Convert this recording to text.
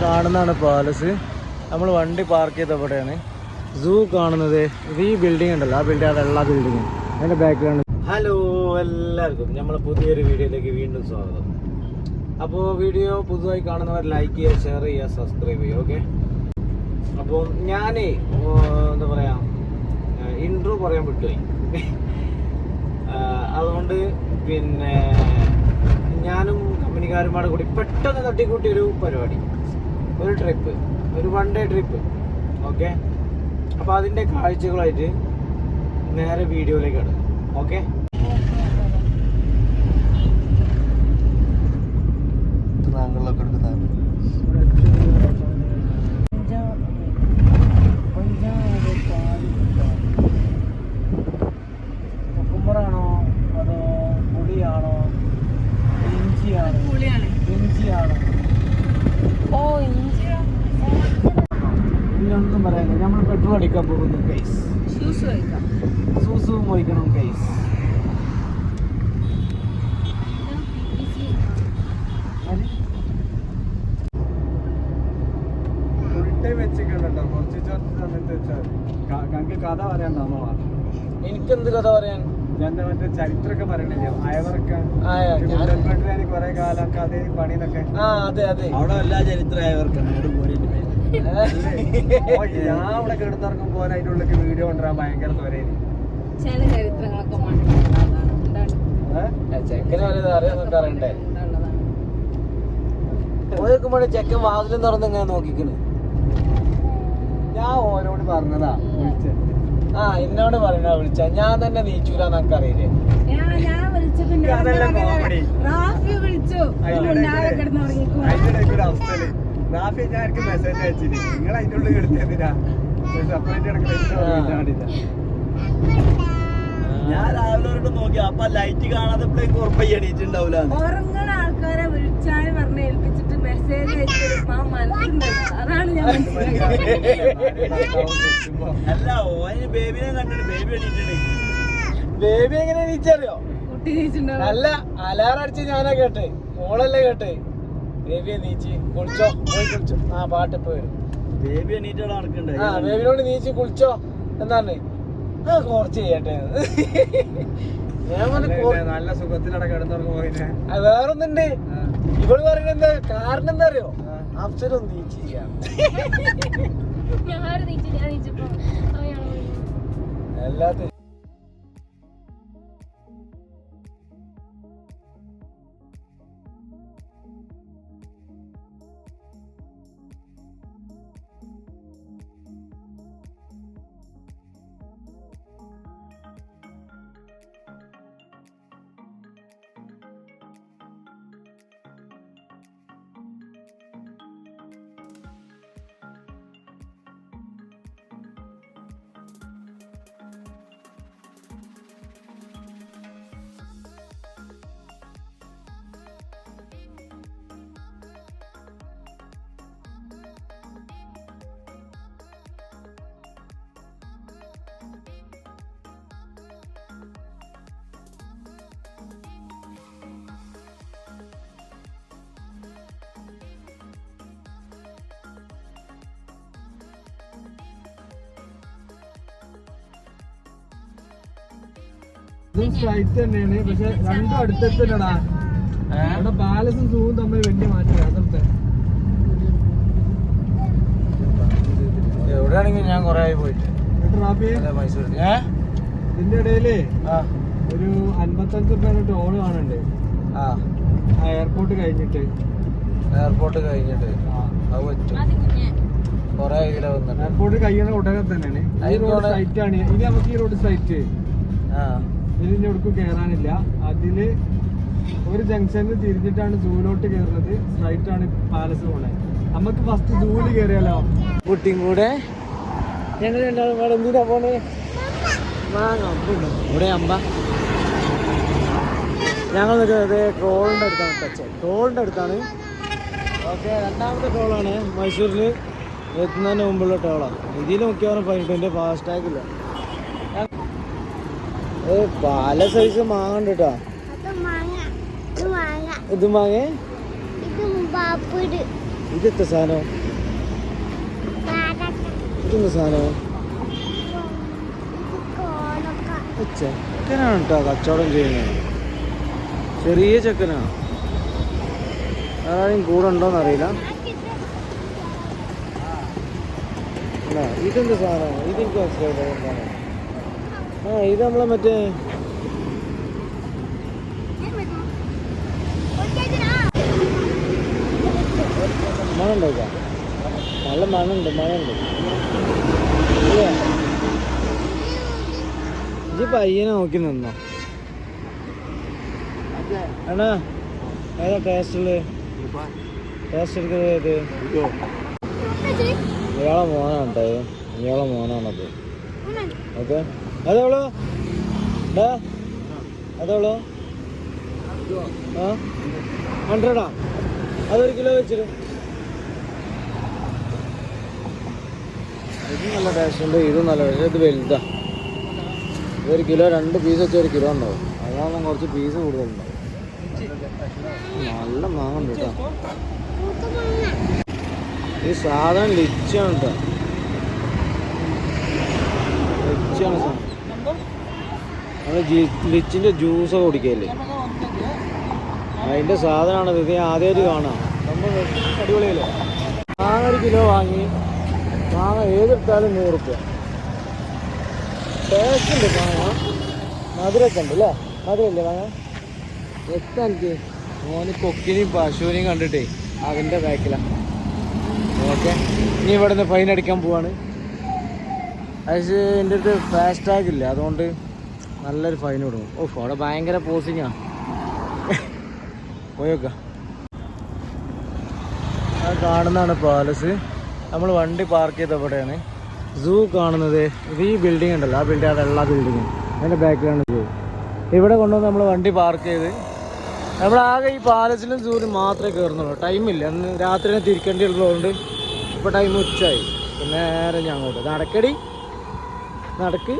കാണുന്നതാണ് പാലസ്. നമ്മൾ വണ്ടി പാർക്ക് ചെയ്ത ഇവിടെയാണ് സൂ കാണുന്നത്. ഇത് ഈ ബിൽഡിംഗ് ഉണ്ടല്ലോ. ആ ബിൽഡിംഗ് വെള്ള ബിൽഡിംഗ് അതിന്റെ ബാക്കിലാണ് ഹലോ എല്ലാവർക്കും. നമ്മളെ പുതിയൊരു വീഡിയോയിലേക്ക് വീണ്ടും സ്വാഗതം. അപ്പോൾ വീഡിയോ പുതുതായി കാണുന്നവർ ലൈക്ക് ചെയ്യുക ഷെയർ ചെയ്യുക സബ്സ്ക്രൈബ് ചെയ്യുക ഓക്കെ അപ്പോൾ ഞാനേ എന്താ പറയാ ഇൻട്രോ പറയാൻ വിട്ടുപോയി. അതുകൊണ്ട് പിന്നെ ഞാനും കമ്പനിക്കാരുമാടെ കൂടി പെട്ടെന്ന് തട്ടിക്കൂട്ടിയൊരു പരിപാടി. ഒരു ട്രിപ്പ് ഒരു വൺ ഡേ ട്രിപ്പ് ഓക്കെ അപ്പോൾ അതിന്റെ കാഴ്ചകളായിട്ട് നേരെ വീഡിയോയിലേക്ക് വീഡിയോയിലേക്കാണ് ഓക്കെ വെച്ചിട്ടുണ്ടോ പോകുന്നു ഗൈസ് സമയത്ത് കഴിക്കണം ഗൈസ് കഥ പറയാണ്ടാണോ എനിക്കെന്ത് കഥ പറയാൻ? ഞാൻ മറ്റേ ചരിത്രമൊക്കെ പറയണില്ലേ? അയവറൊക്കെ. കുറെ കാലം കഥ പണിന്നൊക്കെ. ആ അതെ അതെ. അവിടെ എല്ലാ ചരിത്രം അയവർക്കാണ് അവിടെ പോയിട്ട് ഞാൻ അവിടെ കിടന്നിറങ്ങും പോകാൻ ഉള്ളിലേക്ക് വീഡിയോ കൊണ്ടുവരാൻ ഭയങ്കര ചില ചരിത്രങ്ങളൊക്കെ മണ്ടുള്ളതാണ് ചെക്കന് വലുത് അറിയാന്നൊക്കെ അറിയണ്ടേ പോയേക്കുമ്പോഴേ ചെക്കൻ വാതിലും തുറന്ന് ഇങ്ങനെ നോക്കിക്കണ് ഞാൻ ഓരോട് പറഞ്ഞതാ വിളിച്ചത് ആ എന്നോട് പറയണ വിളിച്ച ഞാൻ തന്നെ നീച്ചൂല എന്നൊക്കെ അറിയില്ലേ. റാഫി വിളിച്ചു അതിന്റെ അവസ്ഥയിൽ റാഫി ഞാൻ എനിക്ക് മെസ്സേജ് അയച്ചിന്. നിങ്ങൾ അതിന്റെ ഉള്ളിൽ സെപ്പറേറ്റ് ഇടയ്ക്ക് ഞാൻ രാവിലെ ഒരു നോക്കി. അപ്പൊ ലൈറ്റ് കാണാതെ ഉറപ്പായി എണീറ്റുണ്ടാവില്ല ഉറങ്ങണ ആൾക്കാരെ വിളിച്ചാൽ പറഞ്ഞ് ഏൽപ്പിച്ചിട്ട് മെസ്സേജ് അയച്ചിട്ട് അതാണ് ഞാൻ അല്ല ഓന് ബേബിനെ കണ്ടിട്ട് ബേബി എണീറ്റുണ്ട്. ബേബി എങ്ങനെ എണീച്ചറിയോ? കുട്ടി എണീച്ചിട്ടുണ്ടോ അല്ല അലാറടിച്ച് ഞാനാ കേട്ടെ. മോളല്ലേ കേട്ടെ. ബേബിയെ നീച്ച് കുളിച്ചോ പോയി കുളിച്ചോ. ആ പാട്ട് ഇപ്പൊ വരും. ബേബി എണീറ്റോടെ നടക്കണ്ടേ ആ ബേബിനോട് നീച്ച് കുളിച്ചോ എന്താണ് ആ കുറച്ച് ചെയ്യട്ടെ. നല്ല സുഖത്തിലട കിടന്നുറങ്ങുമ്പോ പിന്നെ ആ, വേറൊന്നുണ്ട്. ഇവൾ പറയുന്നത് എന്താ കാരണം എന്താ അറിയോ അപ്സരം നീച്ച് ചെയ്യാം. ഞാൻ ഇതും സ്ട്രൈറ്റ് തന്നെയാണ്. പക്ഷെ രണ്ടും അടുത്തടുത്തല്ലടാ ഇവിടെ ബാലൻസും സൂവും തമ്മിൽ വലിയ മാറ്റം അതത്തെ എവിടെയാണെങ്കിൽ ഞാൻ കൊറേ ആയി പോയിട്ട്. മൈസൂരിൽ ഇതിന്റെ ഇടയിൽ ഒരു അൻപത്തഞ്ച് റുപ്യ ടോൾ കാണുന്നുണ്ട്. ആ. എയർപോർട്ട് കഴിഞ്ഞിട്ട്. എയർപോർട്ട് കഴിഞ്ഞിട്ട്. അത് പറ്റും. കൊറേ കിലോ വന്നിട്ട്. എയർപോർട്ട് കഴിയണ ഉടനെ തന്നെയാണ്. ഈ റോഡ് സൈറ്റ് ആണ്. ഇനി നമുക്ക് ഈ റോഡ് സൈറ്റ് ആ. ഇതിന്റെ എവിടേക്കും കയറാനില്ല അതിൽ ഒരു ജംഗ്ഷനിൽ തിരിഞ്ഞിട്ടാണ് സൂവിലോട്ട് കയറുന്നത് സ്ട്രൈറ്റ് ആണ് പാലസ് പോണേ. നമുക്ക് ഫസ്റ്റ് സൂവിൽ കയറിയാലോ കുട്ടിയും കൂടെ. ഞങ്ങൾ ഇവിടെ അമ്പ ഞങ്ങൾ നിൽക്കുന്നത് ട്രോളിന്റെ അടുത്താണ് ടച്ച് ട്രോളിന്റെ അടുത്താണ്. ഓക്കെ രണ്ടാമത്തെ ടോളാണ് മൈസൂരിൽ എത്തുന്നതിന് മുമ്പുള്ള ടോളാണ് ഇതിൽ മിക്കവാറും പതിനെട്ടിന്റെ ഫാസ്റ്റാഗില്ല പല സൈസ് മാങ്ങ ഇത് മാങ്ങ. ഇത് മാങ്ങേ? ഇത് ബാപ്പുട് ഇതെത്ത സാധനം? ചെക്കനാണ് കേട്ടോ കച്ചവടം ചെയ്യുന്നത്. ചെറിയ ചെക്കനാണ് ആരെയും കൂടെ ഉണ്ടോന്ന് അറിയില്ല. ഇതെന്ത് സാധനം? ഇതെനിക്ക് മനസ്സിലായില്ല എന്താണ് ആ ഇത് നമ്മളെ മറ്റേ മണുണ്ടോ നല്ല മണുണ്ട് മണമുണ്ട്. ഇല്ലേ? ഇജ്ജ് പയ്യനെ നോക്കി നിന്നോ? അണ്ണാ ഏതാ ടേസ്റ്റുള്ളത് ടേസ്റ്റ് എടുക്കുന്നത് ഏത്? ഇയാളെ മോനാണ് കേട്ടോ. ഇയാളെ മോനാണത്. ഓക്കെ? അതെവളോ ഡാ അതെവളോ ആ? ഹൺഡ്രഡാ അതൊരു കിലോ വെച്ചിരും. ഇത് നല്ല ടേസ്റ്റുണ്ട് ഇതും നല്ല പക്ഷേ ഇത് വലുതാ. ഇതൊരു കിലോ രണ്ട് പീസ് വെച്ച ഒരു കിലോ ഉണ്ടാവും. അതാണ് കുറച്ച് പീസ് കൂടുതലുണ്ടാവും. നല്ല മാങ്ങുണ്ട് കേട്ടോ. ഈ സാധനം ലിച്ചാണ് കേട്ടോ. ലിച്ചാണ് സാധനം. നമ്മൾ ലിച്ചിന്റെ ജ്യൂസ് കുടിക്കല്ലേ? അതിന്റെ സാധനമാണ് ഇത്. ആദ്യമായിട്ട് കാണാം നമ്മൾ അടിപൊളിയല്ലേ? മാങ്ങ ഒരു കിലോ വാങ്ങി. മാങ്ങ ഏതെടുത്താലും നൂറ് റുപ്യ. ടേസ്റ്റ് ഉണ്ട് മാങ്ങ. മധുരമൊക്കെ ഉണ്ട് അല്ലേ? മധുരല്ലേ മാങ്ങ? എത്താ എനിക്ക്? മോന് കൊക്കിനെയും പശുവിനെയും കണ്ടിട്ടേ അതിന്റെ ബാക്കിലാണ് ഓക്കെ. ഇനി ഇവിടെ നിന്ന് ഫൈൻ അടിക്കാൻ പോവാണ്. അത് എന്റെ അടുത്ത് ഫാസ്റ്റ് ടാഗ് ഇല്ല. അതുകൊണ്ട് നല്ലൊരു ഫൈൻ കൊടുക്കും. ഓ അവിടെ ഭയങ്കര പോസിങ്ങാ പോയേക്കാം കാണുന്നതാണ് പാലസ് നമ്മൾ വണ്ടി പാർക്ക് ചെയ്ത ഇവിടെയാണ്. സൂ കാണുന്നത്. ഈ ബിൽഡിംഗ് ഉണ്ടല്ലോ. ആ ബിൽഡിംഗ് ആ വെള്ള ബിൽഡിംഗ് അതിന്റെ ബാക്കിലാണ് സൂ ഇവിടെ കൊണ്ടുവന്ന് നമ്മൾ വണ്ടി പാർക്ക് ചെയ്ത്. നമ്മൾ ആകെ ഈ പാലസിലും സൂവിലും മാത്രമേ കയറുന്നുള്ളൂ. ടൈമില്ല അന്ന് രാത്രി തിരിക്കേണ്ടി ഉള്ളതുകൊണ്ട് ഇപ്പോൾ ടൈം ഉച്ചയായി. നേരെ ഞാൻ അങ്ങോട്ട്. നടക്കടി. നടക്ക്.